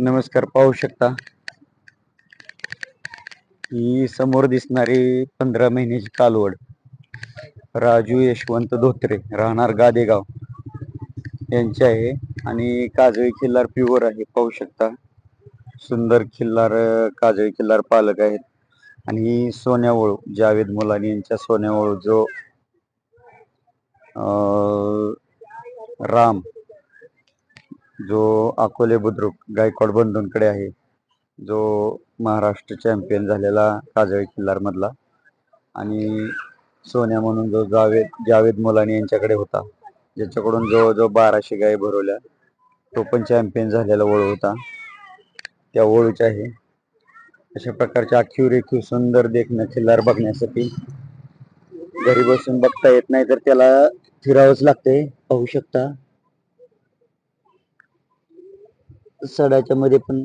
नमस्कार पाहू शकता. ही समोर दिसणारी पंधरा महिन्याची कालवड. राजू यशवंत धोत्रे राहणार गादेगाव. यांची आहे आणि काजळी खिल्लार प्युअर आहे पाहू शकता. सुंदर खिल्लार काजळी खिल्लार पालक आहेत. आणि ही सोन्यावळू जावेद मुलानी यांच्या सोन्यावळू जो राम जो अकोले बुद्रुक गायकवाड बंधूंकडे आहे जो महाराष्ट्र चॅम्पियन झालेला काजळी किल्लारमधला. आणि सोन्या म्हणून जो जावेद जावेद मुलानी यांच्याकडे होता ज्याच्याकडून जवळजवळ बाराशे गाय भरवल्या तो पण चॅम्पियन झालेला ओळू होता. त्या वळूचे आहे. अशा प्रकारचे आखीव रेखीव सुंदर देखणं खिल्लार बघण्यासाठी घरी बसून बघता येत नाही तर त्याला फिरावंच लागते पाहू शकता. सडाच्या मध्ये पण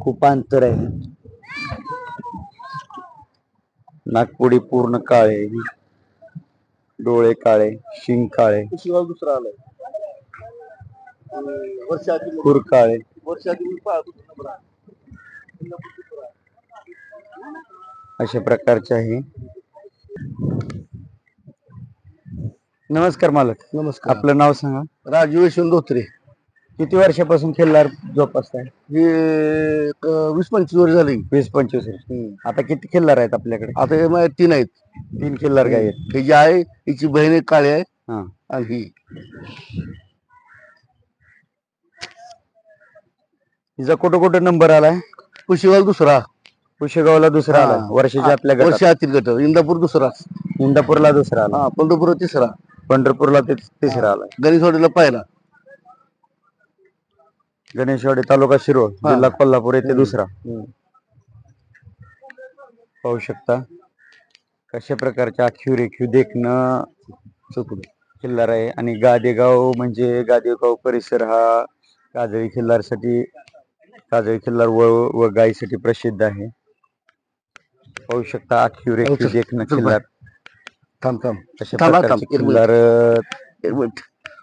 खूप अंतर आहे. नागपुडी पूर्ण काळे. डोळे काळे शिंग काळे. शिवाय दुसरा आलाय. खूर काळे. पाहतो अशा प्रकारचे आहे नमस्कार मालक. नमस्कार. आपलं नाव सांगा. राजू धोत्रे. किती वर्षापासून खिल्लार जोपासताय हे एक वीस पंचवीस वर्ष झाली. वीस पंचवीस वर्ष. आता किती खिल्लार आहेत आपल्याकडे? आता हे तीन आहेत. तीन खिल्लार गाय आहेत? हे जी आहे हिची बहीण एक काळी आहे हा. आणि ही. हिचा कुठं कुठं नंबर आलाय? पुशेगाव दुसरा. कुशेगावला दुसरा हा. आलाय वर्षाच्या आपल्या गटात. वर्षातील गट. इंदापूर दुसरा. इंदापूरला दुसरा आला हा पंढरपूर तिसरा. पंढरपूरला ते तिसरा आलाय. गणेशवाडीला पहिला. गणेशवाडी तालुका शिरोळ. जिल्हा कोल्हापूर येथे. दुसरा. पाहू शकता. कशा प्रकारचे आखीव रेखीव देखणं चौकडे खिल्लार आहे आणि गादेगाव म्हणजे गादेगाव परिसर हा काजळी खिल्लारसाठी काजळी खिल्लार व व गायीसाठी प्रसिद्ध आहे. पाहू शकता आखीव रेखीव देखणं खिल्लार. थांब थांब. प्रकारचे मिनिट. खिल्लार अं, एक मिनिट.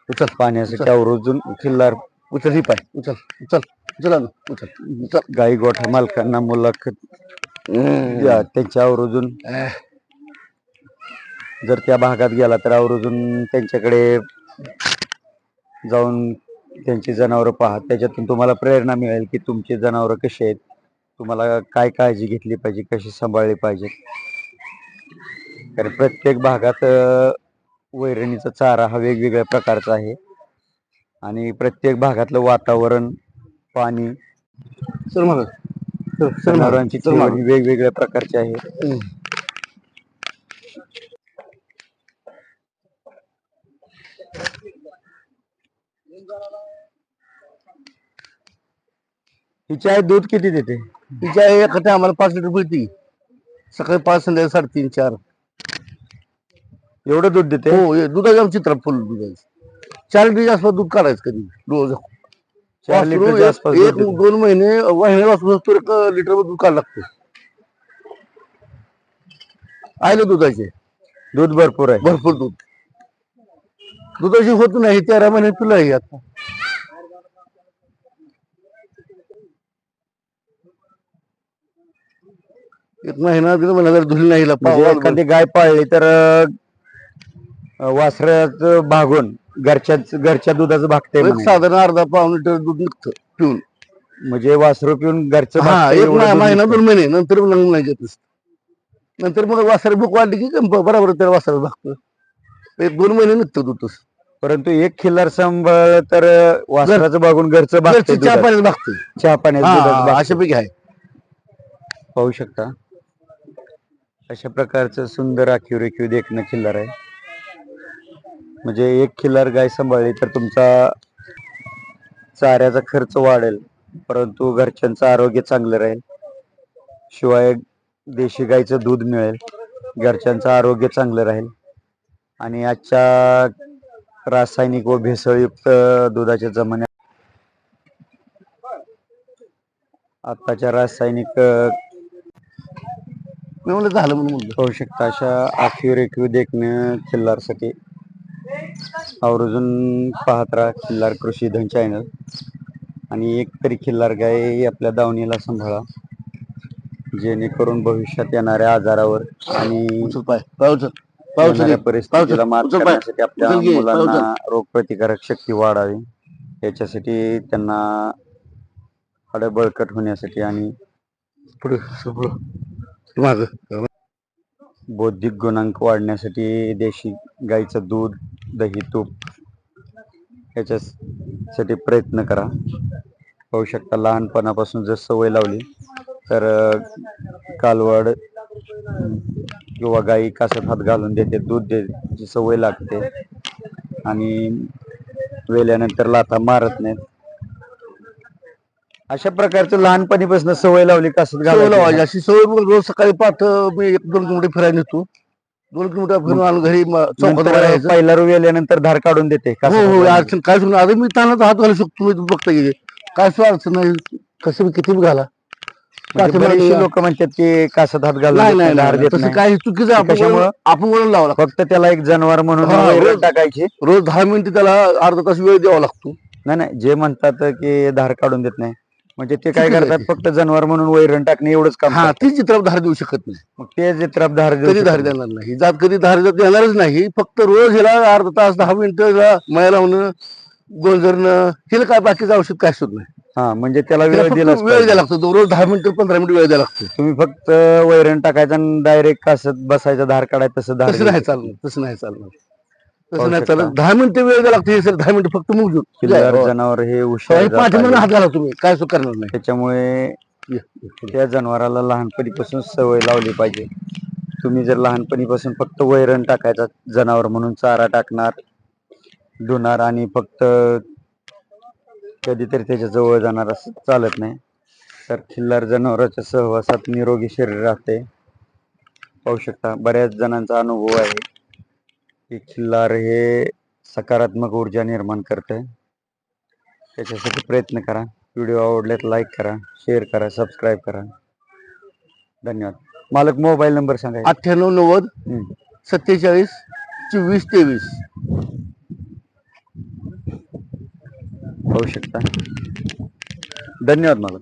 उचल पाहण्यासाठी आवर्जून खिल्लार उचल ही पाय उचल उचल उचल उचल उचल. गाई गोठा मालकांना मुलाखत द्या त्यांच्या आवर्जून. जर त्या भागात गेला तर आवर्जून त्यांच्याकडे जाऊन त्यांची जनावरं पहा त्याच्यातून तुम्हाला प्रेरणा मिळेल की तुमची जनावरं कशी आहेत तुम्हाला काय काळजी घेतली पाहिजे कशी सांभाळली पाहिजे. कारण प्रत्येक भागात वैरणीचा चारा हा वेगवेगळ्या प्रकारचा आहे. आणि प्रत्येक भागातलं वातावरण पाणी. चल मग. जनावरांची मागं. वेगवेगळ्या प्रकारची आहे. हिची आहे दूध किती देते? तिच्या एका टायमाला पाच लिटर पिळती सकाळी पाच संध्याकाळी साडेतीन चार. एवढं दूध देते? हो हे दुधाचे आमची फुल दुधाची चार लिटरच्या आसपास दूध काढायचं कधी? रोज. चार वासरू आसपास एक देते. दोन महिने वाहिन्या असतो एक लिटर दूध काढ लागते. आयलं दुधाचे दूध भरपूर आहे. भरपूर दूध. दुधाची होत नाही तेरा महिने पिलं आहे आता. एक महिना दीड महिना जर धुली नाही हिला, म्हणजे पाव- एखादी गाय पाळली तर वासराच भागून घरच्या घरच्या दुधाचं भागते एक साधारण अर्धा पाऊन लिटर दूध निघतं पिऊन म्हणजे वासरू पिऊन घरचं हा भागतंय एक एवढं मह- दूध महिना निघतं. दोन महिने नंतर मग नाही घेत नसतं. नंतर मग वासरे भूक वाढली की कम- बरोबर त्याला वासरा भागतं एक दोन महिने निघतं दूध तसं. परंतु एक खिल्लार सांभाळ तर वासराचं भागून घरचं घरची भागते चहा पाण्यात भागतं चहा पाण्यात भागतंय. अशापैकी आहे पाहू शकता अशा प्रकारचं सुंदर आखीव रेखीव देखणं खिल्लार आहे म्हणजे एक खिल्लार गाय सांभाळली तर तुमचा चाऱ्याचा खर्च वाढेल परंतु घरच्यांचं आरोग्य चांगलं राहील. शिवाय देशी गाईचं दूध मिळेल घरच्यांचं आरोग्य चांगलं राहील. आणि आजच्या रासायनिक व भेसळयुक्त दुधाच्या जमान्यात आताच्या रासायनिक झालं म्हणून पाहू शकता. अशा आखीव रेखीव देखणं खिल्लारसाठी आवर्जून पाहत राहा खिल्लार कृषी धन चॅनल आणि एक तरी खिल्लार गाय आपल्या दावणीला सांभाळा. जेणेकरून भविष्यात येणाऱ्या आजारावर आणि येणाऱ्या. परिस्थितीला मात. करण्यासाठी आपल्या मुलांना रोगप्रतिकारक शक्ती वाढावी. याच्यासाठी त्यांना हाडं बळकट होण्यासाठी आणि बौद्धिक गुणांक वाढण्यासाठी देशी गाईचं दूध दही तूप याच्यासाठी प्रयत्न करा. पाहू शकता लहानपणापासून जर सवय लावली तर कालवड किंवा गाई कासत हात घालून देते दूध देची सवय लागते. आणि वेल्यानंतर लाथा मारत नाहीत. अशा प्रकारचं लहानपणीपासून सवय लावली कासत घालून लावायची. अशी सवय रोज सकाळी पाठ मी एक दोन किलोमीटर फिरायला नेतो. दोन किलोमीटर फिरून आणून घरी म- चौकात नंतर राहायचं. पहिला रू वेल्यानंतर धार काढून देते कासत हो हो अडचण काय सुद्धा आता मी तानाचा हात घालू शकतो मी बघता गेले काय सुद्धा अडचण नाही. कसं बी किती बी घाला. म्हणजे. लोक म्हणतात की कासत हात घालून नाही देत नाही नाही, धार नाही देत तसं नाही. काही चुकीचं आपण कशामुळं? वळण- आपण वळण लावा लागतं. फक्त त्याला एक जनावर म्हणून हा, वैरण रोज- टाकायची. रोज दहा मिनिटं त्याला अर्धा तास वेळ द्यावा लागतो. नाही नाही जे म्हणतात की धार काढून देत नाही. म्हणजे ते काय करतात फक्त जनावर म्हणून वैरण टाकणे एवढंच काम हा करतात. ती चित्रात धार देऊ शकत नाही. मग ते जे त्राप धार देऊ कधी धार. देणार नाही. जात कधी धार देत देणारच नाही. फक्त रोज हिला अर्धा तास दहा मिनिटं हिला माया लावणं गोंजरणं हिला काय बाकीचं औषध काय सुद्धा नाही. हा म्हणजे त्याला तिला वेळ फक्त दिलाच वेळ. द्यावा लागतो. रोज दहा मिनिटं पंधरा मिनिटं वेळ द्यावा लागतो. तुम्ही फक्त वैरण टाकायचं डायरेक्ट कासत बसायचं धार काढायचं तसं धार तसं नाही चालणार तसं नाही चालणार. तसं नाही शकता. चालत दहा मिनिटं वेळ लागतो हे सर दहा मिनिटं फक्त मुग किल्लार जनावर हे हुशार जात पाठीमागे. हात घाला तुम्ही काय सुद्धा करणार नाही त्याच्यामुळे. त्या जनावराला लहानपणीपासून सवय लावली पाहिजे तुम्ही जर लहानपणीपासून फक्त वैरण टाकायचा जनावर म्हणून चारा टाकणार धुणार आणि फक्त कधीतरी त्याच्याजवळ जाणार असं चालत नाही तर खिल्लार जनावराच्या सहवासात निरोगी शरीर राहते पाहू शकता बऱ्याच जणांचा अनुभव आहे की खिल्लार हे सकारात्मक ऊर्जा निर्माण करते. त्याच्यासाठी प्रयत्न करा. व्हिडिओ आवडल्यात लाईक करा शेअर करा सबस्क्राईब करा. धन्यवाद. मालक मोबाईल नंबर सांगा अठ्ठ्याण्णव नव्वद हम्म. सत्तेचाळीस चोवीस तेवीस. पाहू शकता. धन्यवाद मालक.